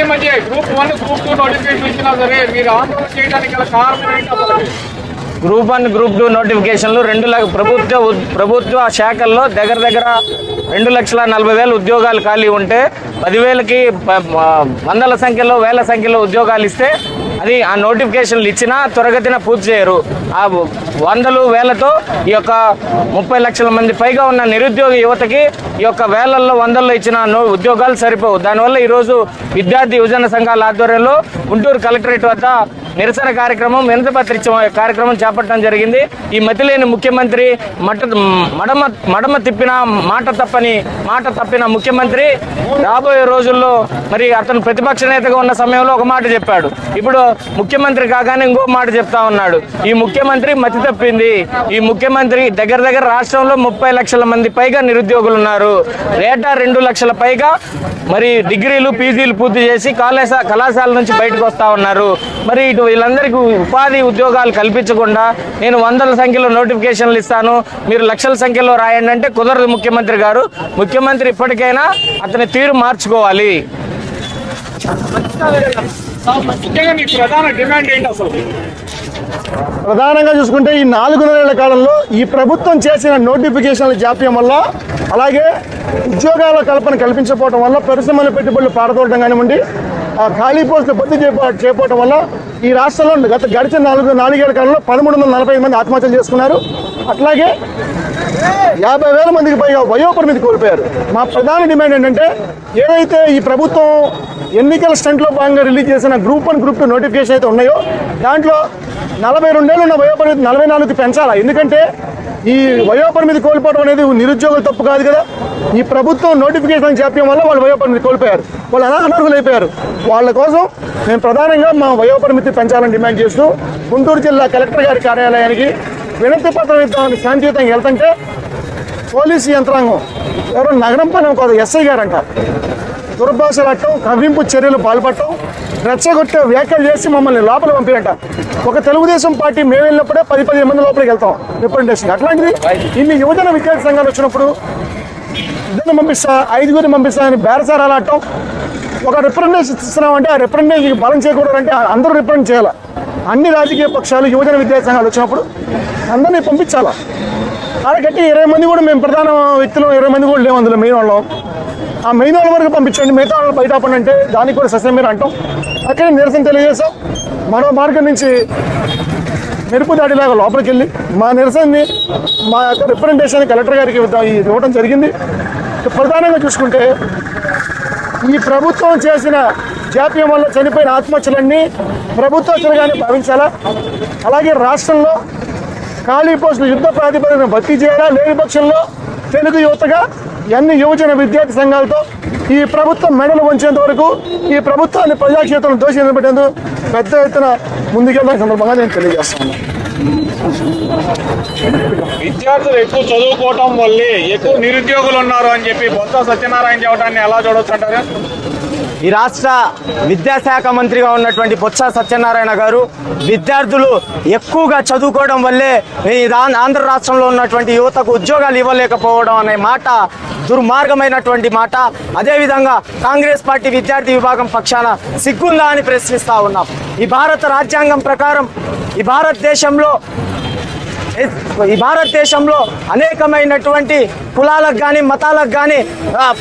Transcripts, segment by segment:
ఈ మధ్య group one group two notification ఇచ్చినా సరే మీరు ఆందోళన చేయడానికి గల కారణం ఏంటి గ్రూప్ వన్ గ్రూప్ టూ నోటిఫికేషన్లు రెండు లక్ష ప్రభుత్వ ప్రభుత్వ శాఖల్లో దగ్గర దగ్గర రెండు లక్షల నలభై వేల ఉద్యోగాలు ఖాళీ ఉంటే పదివేలకి వందల సంఖ్యలో వేల సంఖ్యలో ఉద్యోగాలు ఇస్తే అది ఆ నోటిఫికేషన్లు ఇచ్చినా త్వరగతిన పూర్తి చేయరు. ఆ వందలు వేలతో ఈ యొక్క ముప్పై లక్షల మంది పైగా ఉన్న నిరుద్యోగ యువతకి ఈ యొక్క వేలల్లో వందల్లో ఇచ్చిన నో- ఉద్యోగాలు సరిపోవు. దానివల్ల ఈరోజు విద్యార్థి యువజన సంఘాల ఆధ్వర్యంలో గుంటూరు కలెక్టరేట్ వద్ద నిరసన కార్యక్రమం వినతిపత్ర కార్యక్రమం చేపట్టడం జరిగింది. ఈ మతిలేని ముఖ్యమంత్రి మట మడమ మడమ తిప్పిన మాట తప్పని మాట తప్పిన ముఖ్యమంత్రి రాబోయే రోజుల్లో మరి అతను ప్రతిపక్ష నేతగా ఉన్న సమయంలో ఒక మాట చెప్పాడు. ఇప్పుడు ముఖ్యమంత్రి కాగానే ఇంకో మాట చెప్తా ఉన్నాడు. ఈ ముఖ్యమంత్రి మతి తప్పింది. ఈ ముఖ్యమంత్రి దగ్గర దగ్గర రాష్ట్రంలో ముప్పై లక్షల మంది పైగా నిరుద్యోగులు ఉన్నారు. రేటా రెండు లక్షల పైగా మరి డిగ్రీలు పీజీలు పూర్తి చేసి కళాశాల కళాశాల నుంచి బయటకు వస్తా ఉన్నారు. మరి ఇటు వీళ్ళందరికీ ఉపాధి ఉద్యోగాలు కల్పించకుండా నేను వందల సంఖ్యలో నోటిఫికేషన్లు ఇస్తాను. మీరు లక్షల సంఖ్యలో రాయండి అంటే కుదరదు ముఖ్యమంత్రి గారు. ముఖ్యమంత్రి ఇప్పటికైనా అతని తీరు మార్చుకోవాలి. ప్రధానంగా చూసుకుంటే ఈ నాలుగున్నరేళ్ళ కాలంలో ఈ ప్రభుత్వం చేసిన నోటిఫికేషన్ల జాప్యం వల్ల అలాగే ఉద్యోగాల కల్పన కల్పించకపోవడం వల్ల పరిశ్రమల పెట్టుబడులు పారదోలడం కానివ్వండి ఖాళీ పోస్టులు భర్తీ చేపట్టడం వల్ల ఈ రాష్ట్రంలో గత గడిచిన నాలుగు నాలుగేళ్ళ కాలంలో పదమూడు వందల నలభై మంది ఆత్మహత్యలు చేసుకున్నారు. అట్లాగే యాభై వేల మందికి పైగా వయోపరిమితి కోల్పోయారు. మా ప్రధాన డిమాండ్ ఏంటంటే ఏదైతే ఈ ప్రభుత్వం ఎన్నికల స్టంట్లో భాగంగా రిలీజ్ చేసిన group one group two notification అయితే ఉన్నాయో దాంట్లో నలభై రెండేళ్ళు ఉన్న వయోపరిమితి నలభై నాలుగుకి పెంచాలా? ఎందుకంటే ఈ వయోపరిమితి కోల్పోవడం అనేది నిరుద్యోగులు తప్పు కాదు కదా. ఈ ప్రభుత్వం నోటిఫికేషన్ చెప్పడం వల్ల వాళ్ళు వయోపరిమితి కోల్పోయారు. వాళ్ళు అనా అనర్హులు అయిపోయారు. వాళ్ళ కోసం మేము ప్రధానంగా మా వయోపరిమితి పెంచాలని డిమాండ్ చేస్తూ గుంటూరు జిల్లా కలెక్టర్ గారి కార్యాలయానికి వినతి పత్రం ఇద్దామని శాంతియుతంగా వెళ్తుంటే పోలీసు యంత్రాంగం ఎవరో నగరం పని ఒక ఎస్ఐ గారంట. దుర్భాషలాడటం కవ్వింపు చర్యలు పాల్పడటం రెచ్చగొట్టే వ్యాఖ్యలు చేసి మమ్మల్ని లోపల పంపిరంట ఒక తెలుగుదేశం పార్టీ మేము వెళ్ళినప్పుడే పది పదిహేను మంది లోపలికి వెళ్తాం. రిప్రజెంటేషన్. అట్లాంటిది ఇన్ని యువజన విద్యార్థి సంఘాలు వచ్చినప్పుడు ఇద్దరిని పంపిస్తా ఐదుగురిని పంపిస్తా అని బేరసారాలు ఆడటం. ఒక రిప్రజెంటేషన్ ఇస్తున్నామంటే ఆ రిప్రజెంటేషన్కి బలం చేయకూడదంటే అందరూ రిప్రజెంట్ చేయాలి? అన్ని రాజకీయ పక్షాలు యువజన విద్యార్థి సంఘాలు వచ్చినప్పుడు అందరినీ పంపించాలా? అరగట్టి ఇరవై మంది కూడా మేము ప్రధాన వ్యక్తులు ఇరవై మంది కూడా లేవు అందులో మెయిన్ వాళ్ళం. ఆ మెయిన్ వాళ్ళ వరకు పంపించండి. మిగతా వాళ్ళు బయట ఆపండి అంటే దానికి కూడా సస్యం మీరు అంటాం. అక్కడే నిరసన తెలియజేసాం మరో మార్గం నుంచి మెరుపు దాడిలాగా లోపలికి వెళ్ళి మా నిరసనని మా యొక్క రిప్రజెంటేషన్ కలెక్టర్ గారికి ఇవ్వడం జరిగింది. ప్రధానంగా చూసుకుంటే ఈ ప్రభుత్వం చేసిన జాప్యం వల్ల చనిపోయిన ఆత్మహత్యలన్నీ ప్రభుత్వస్తులుగానే భావించాలా? అలాగే రాష్ట్రంలో ఖాళీ పోస్టులు యుద్ధ ప్రాతిపదికన భర్తీ చేయాలా? లేని పక్షంలో తెలుగు యువతగా అన్ని యువజన విద్యార్థి సంఘాలతో ఈ ప్రభుత్వం మెడలు వంచేంత వరకు ఈ ప్రభుత్వాన్ని ప్రజాక్షేత్రం దోషి నిలబెట్టేందుకు పెద్ద ఎత్తున ముందుకెళ్ళిన సందర్భంగా నేను తెలియజేస్తాను విద్యార్థులు ఎక్కువ చదువుకోవటం వల్లే ఎక్కువ నిరుద్యోగులు ఉన్నారు అని చెప్పి బొత్స సత్యనారాయణ చెప్పడాన్ని ఎలా చూడొచ్చు అంటారు? ఈ రాష్ట్ర విద్యాశాఖ మంత్రిగా ఉన్నటువంటి బొత్స సత్యనారాయణ గారు విద్యార్థులు ఎక్కువగా చదువుకోవడం వల్లే ఆంధ్ర రాష్ట్రంలో ఉన్నటువంటి యువతకు ఉద్యోగాలు ఇవ్వలేకపోవడం అనే మాట దుర్మార్గమైనటువంటి మాట. అదేవిధంగా కాంగ్రెస్ పార్టీ విద్యార్థి విభాగం పక్షాన సిగ్గుందా అని ప్రశ్నిస్తా ఉన్నాం. ఈ భారత రాజ్యాంగం ప్రకారం ఈ భారతదేశంలో ఈ భారతదేశంలో అనేకమైనటువంటి కులాలకు కానీ మతాలకు కానీ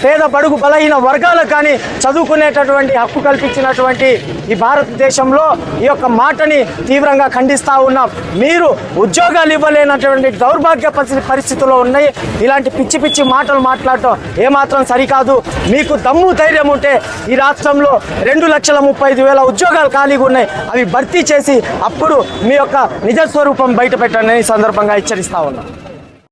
పేద బడుగు బలహీన వర్గాలకు కానీ చదువుకునేటటువంటి హక్కు కల్పించినటువంటి ఈ భారతదేశంలో ఈ యొక్క మాటని తీవ్రంగా ఖండిస్తూ ఉన్నాం. మీరు ఉద్యోగాలు ఇవ్వలేనటువంటి దౌర్భాగ్య పరిస్థితి పరిస్థితుల్లో ఉన్నాయి. ఇలాంటి పిచ్చి పిచ్చి మాటలు మాట్లాడటం ఏమాత్రం సరికాదు. మీకు దమ్ము ధైర్యం ఉంటే ఈ రాష్ట్రంలో రెండు లక్షల ముప్పై ఐదు వేల ఉద్యోగాలు ఖాళీగా ఉన్నాయి. అవి భర్తీ చేసి అప్పుడు మీ యొక్క నిజ స్వరూపం బయట పెట్టండి సందర్భంగా హెచ్చరిస్తా ఉన్నాం.